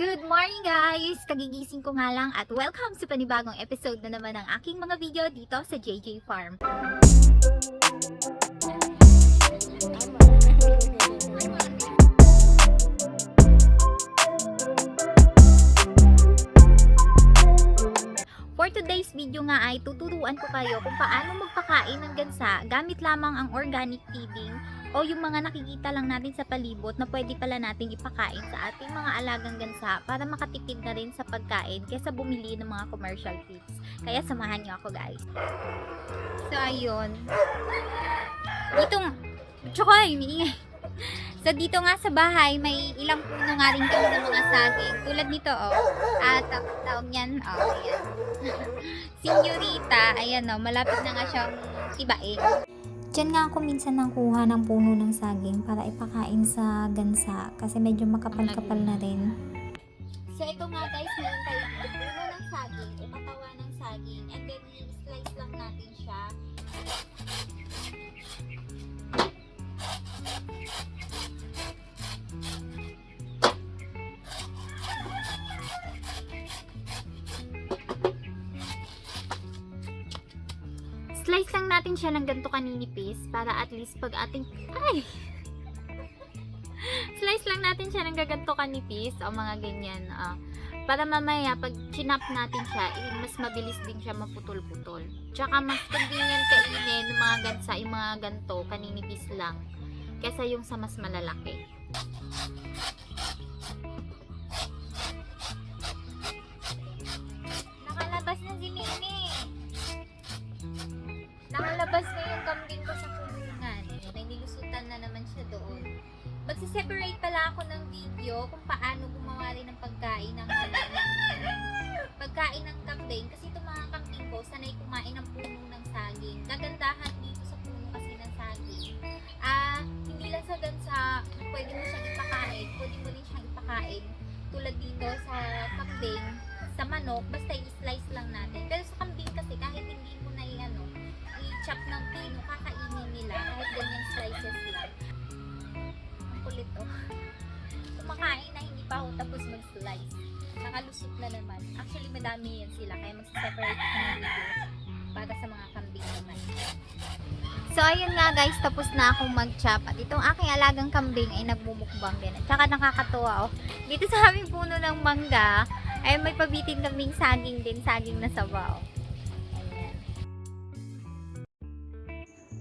Good morning guys! Kagigising ko nga lang at welcome sa panibagong episode na naman ng aking mga video dito sa JJ Farm. For today's video nga ay tuturuan ko kayo kung paano magpakain ng gansa gamit lamang ang organic feeding o yung mga nakikita lang natin sa palibot na pwede pala nating ipakain sa ating mga alagang gansa para makatipid na rin sa pagkain kaysa bumili ng mga commercial feeds. Kaya samahan niyo ako guys. So ayun. Dito nga. Tsaka umiingay. So dito nga sa bahay may ilang puno nga rin kami ng mga saging. Tulad nito oh. At ta- tawag niyan oh. Ayan. Senyorita. Ayan oh. Malapit na nga siyang tibain. Diyan nga ako minsan nangkuha ng puno ng saging para ipakain sa gansa kasi medyo makapal-kapal na rin. So ito nga guys, meron tayong puno ng saging, ipatawa ng saging, and then i-slice lang natin siya. Slice lang natin siya ng ganito kaninipis para at least pag ating... Ay! Slice lang natin siya ng gaganto kanipis o mga ganyan. ah. para mamaya pag chinap natin siya, eh, mas mabilis din siya maputol-putol. Tsaka mas convenient kainin ng mga gansa, yung mga ganto, kaninipis lang. Kesa yung sa mas malalaki. Magsiseparate pala ako ng video kung paano gumawa rin ng pagkain ng, pagkain ng kambing. Kasi itong mga kambing ko, sanay kumain ng puno ng saging. Kagandahan dito sa puno kasi ng saging. Ah, hindi lang sa gansa, pwede mo siyang ipakain. Pwede mo rin siyang ipakain. Tulad dito sa kambing, sa manok, basta i-slice lang natin. Pero sa kambing kasi, kahit hindi mo na i-chop ng pino, kakainin nila kahit ganyan slices lang. Ang kulit oh. Kumakain na hindi pa ako tapos mag-slice. Nakalusot na naman. Actually, madami yan sila, kaya mag-separate ng para sa mga kambing naman. So, ayun nga guys, tapos na akong mag-chop. At itong aking alagang kambing ay nagmumukbang din. At saka nakakatuwa oh. Dito sa aming puno ng mangga, ay may pabitin kaming saging din, saging na sabaw. Ayan.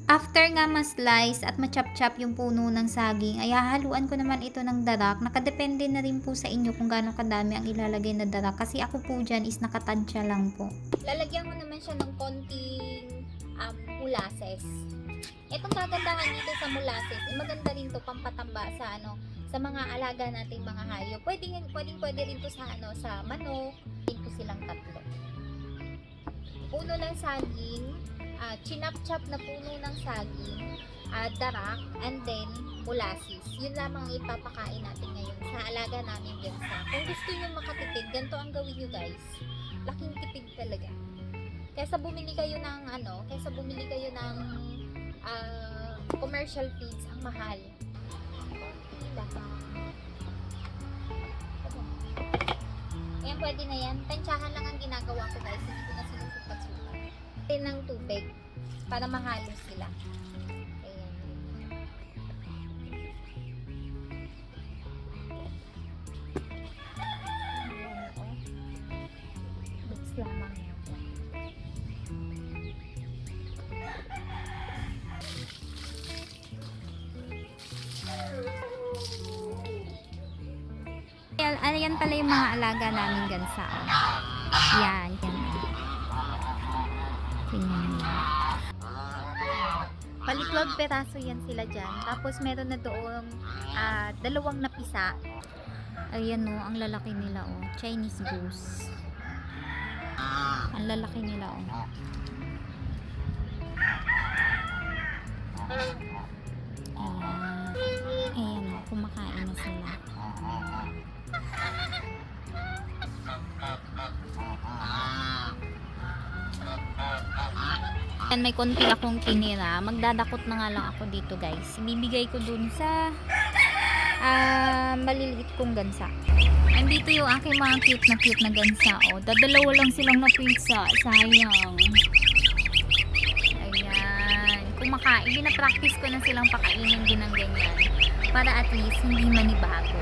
After nga ma-slice at ma-chop-chop yung puno ng saging, ay hahaluan ko naman ito ng darak. Nakadepende na rin po sa inyo kung gaano kadami ang ilalagay na darak. Kasi ako po dyan is nakatansya lang po. Lalagyan ko naman siya ng konting um, molasses. Itong kagandahan dito sa molasses, eh, maganda rin to pampatamba sa ano, sa mga alaga nating mga hayop. Pwede pwedeng pwede rin to sa ano, sa manok. Ito silang tatlo. Puno ng saging, ah, chinap-chop na puno ng saging, ah, darak, and then molasses. Yun lamang ang ipapakain natin ngayon sa alaga namin gansa. Kung gusto nyo makatipid, ganito ang gawin nyo guys. Laking tipid talaga. Kaysa bumili kayo ng ano, kaysa bumili kayo ng ah, commercial feeds, ang mahal. Lang. Ayan, pwede na yan. Tansyahan lang ang ginagawa ko guys. Hindi ko na sinusupat-supat. Ayan ng tubig para mahalo sila. Ayan. Ayan. Ayan, ayan pala yung mga alaga namin gansa. Oh. Yan, yan. Bali 12 peraso yan sila dyan. Tapos meron na doon uh, dalawang napisa. Ayan o, ang lalaki nila o. Chinese goose. Ang lalaki nila o. Yan, may konti akong tinira. Magdadakot na nga lang ako dito, guys. Ibibigay ko dun sa ah, maliliit kong gansa. Andito yung aking mga cute na cute na gansa. O, dadalawa lang silang na pizza. Sayang. Ayan. Kumakain. Binapractice ko na silang pakainin din ng ganyan. Para at least hindi manibago.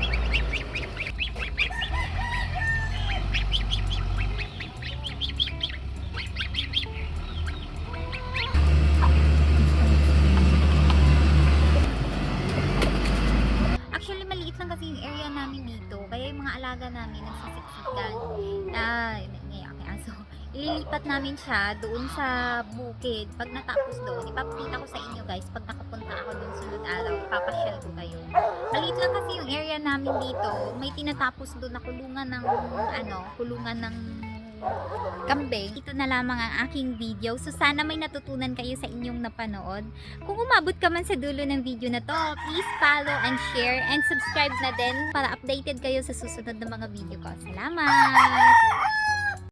Actually, maliit lang kasi yung area namin dito. Kaya yung mga alaga namin nagsisiksikan. Ah, ngayon, okay, aso. Ililipat namin siya doon sa bukid. Pag natapos doon, ipapakita ko sa inyo guys. Pag nakapunta ako doon sunod araw, papasyal ko kayo. Maliit lang kasi yung area namin dito. May tinatapos doon na kulungan ng, ano, kulungan ng kambing. Ito na lamang ang aking video. So, sana may natutunan kayo sa inyong napanood. Kung umabot ka man sa dulo ng video na to, please follow and share and subscribe na din para updated kayo sa susunod na mga video ko. Salamat!